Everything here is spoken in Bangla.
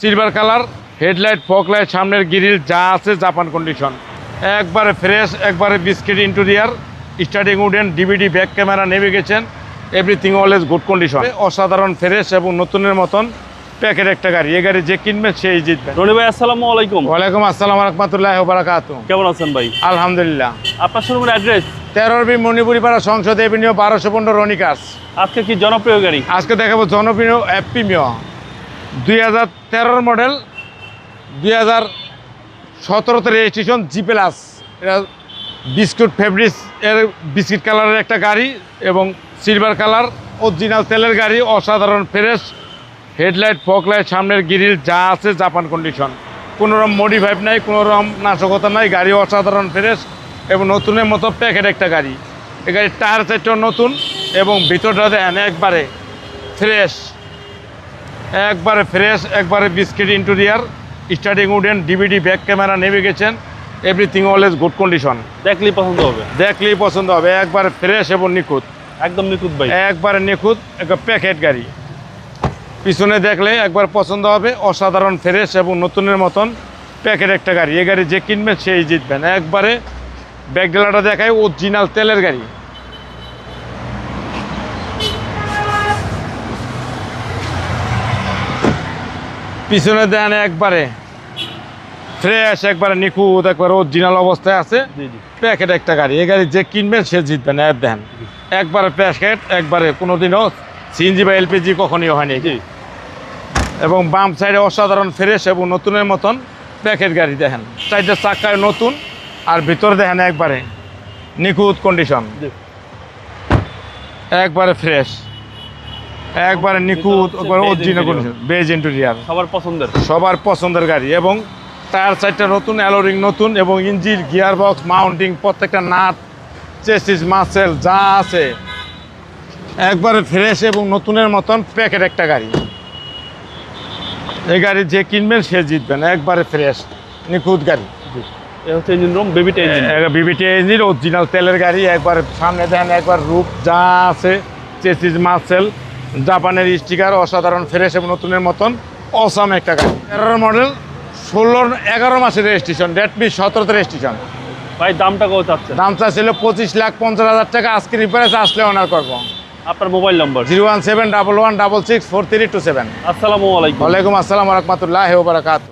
Silver colour headlight fog light সামনের গ্রিল যা আছে জাপান কন্ডিশন একবারে ফ্রেশ একবারে biscuit interior starting wooden DVD back camera navigation everything always good condition অসাধারণ ফ্রেশ এবং নতুনের মতন প্যাকেট একটা গাড়ি। এই গাড়ি যে কিনবে সেই জিতবে। রনি ভাই আসসালামু আলাইকুম। ওয়ালাইকুম আসসালাম রহমতুল্লাহ বারাকাতু কেমন আছেন ভাই? আলহামদুলিল্লাহ। আপনার শোরুমের অ্যাড্রেস তেরোর বি মণিপুরি পাড়া সংসদ এভিনিউ বারোশো পনেরো রনিকাস। আজকে কি জনপ্রিয় গাড়ি? আজকে দেখাবো জনপ্রিয় অ্যাপিমিও দুই হাজার তেরোর মডেল, দুই হাজার সতেরোতে রেজিস্ট্রেশন জি প্লাস এটা বিস্কুট ফেব্রিক্স এর বিস্কিট কালারের একটা গাড়ি এবং সিলভার কালার অরিজিনাল তেলের গাড়ি, অসাধারণ ফ্রেশ হেডলাইট ফক লাইট সামনের গ্রিল যা আছে জাপান কন্ডিশন কোনো রকম মডিফাইড নাই কোনো রকম নাশকতা নাই, গাড়ি অসাধারণ ফ্রেশ এবং নতুনের মতো প্যাকেট একটা গাড়ি। এই গাড়ির টায়ার সেটটাও নতুন এবং ভিতরটা দেখেন একবারে ফ্রেশ একবারে ফ্রেশ একবারে biscuit interior starting wooden DVD back camera নেমে navigation everything always good condition দেখলেই পছন্দ হবে। দেখলেই পছন্দ হবে একবারে ফ্রেশ এবং নিখুঁত। একদম নিখুঁত ভাই। একবারে নিখুঁত একটা প্যাকেট গাড়ি। পিছনে দেখলে একবার পছন্দ হবে অসাধারণ ফ্রেশ এবং নতুনের মতন প্যাকেট একটা গাড়ি। এ গাড়ি যে কিনবেন সেই জিতবেন। একবারে ব্যাগডেলাটা দেখায় অরিজিনাল তেলের গাড়ি। পিছনে দেন একবারে। ফ্রেশ একবারে নিখুঁত একবারে অরিজিনাল অবস্থায় আছে। প্যাকেট একটা গাড়ি। এই গাড়ি যে কিনবেন সে জিতবেন এর দেন। একবারে প্যাকেট একবারে কোনো কোনোদিনও সিএনজি বা এলপিজি কখনই হয়নি এবং বাম সাইডে অসাধারণ ফ্রেশ এবং নতুনের মতন প্যাকেট গাড়ি দেখেন। চারটে চাক্কায় নতুন আর ভিতরে দেখেন একবারে নিখুঁত কন্ডিশন একবারে ফ্রেশ একবারে নিখুঁত একবারে অরিজিনাল কন্ডিশন বেজ ইন্টেরিয়ার সবার পছন্দের। সবার পছন্দের গাড়ি এবং টায়ার সাইডটা নতুন অ্যালোরিং নতুন এবং ইঞ্জিন গিয়ার বক্স মাউন্টিং প্রত্যেকটা নাট চেসিস মাসেল যা আছে। একবারে ফ্রেশ এবং নতুনের মতন প্যাকেট একটা গাড়ি। এই গাড়ি যে কিনবেন সে জিতবেন। একবারে ফ্রেশ নিখুঁত গাড়ি। হচ্ছে ইঞ্জিন রুম বেবিটা ইঞ্জিন বিবিটি ইঞ্জিন অরিজিনাল তেলের গাড়ি একবার সামনে দেন একবার রূপ যা আছে চেসিস মাসেল জাপানের স্টিকার অসাধারণ ফ্রেশ এবং নতুনের মতন অসাম একটা গাড়ি। এগারো মডেল ষোলো এগারো মাসের রেজিস্ট্রেশন ডেট মিস সতেরোতে রেজিস্ট্রেশন ভাই দামটা কত চাচ্ছে দাম চাচ্ছিল পঁচিশ লাখ পঞ্চাশ হাজার টাকা। আজকে রিপারেস আসলে অনার করব। আপনার mobile number zero one seven double one double six four three two seven. আসসালামু আলাইকুম। ওয়ালাইকুম আসসালাম রহমতুল্লাহ বারাকাত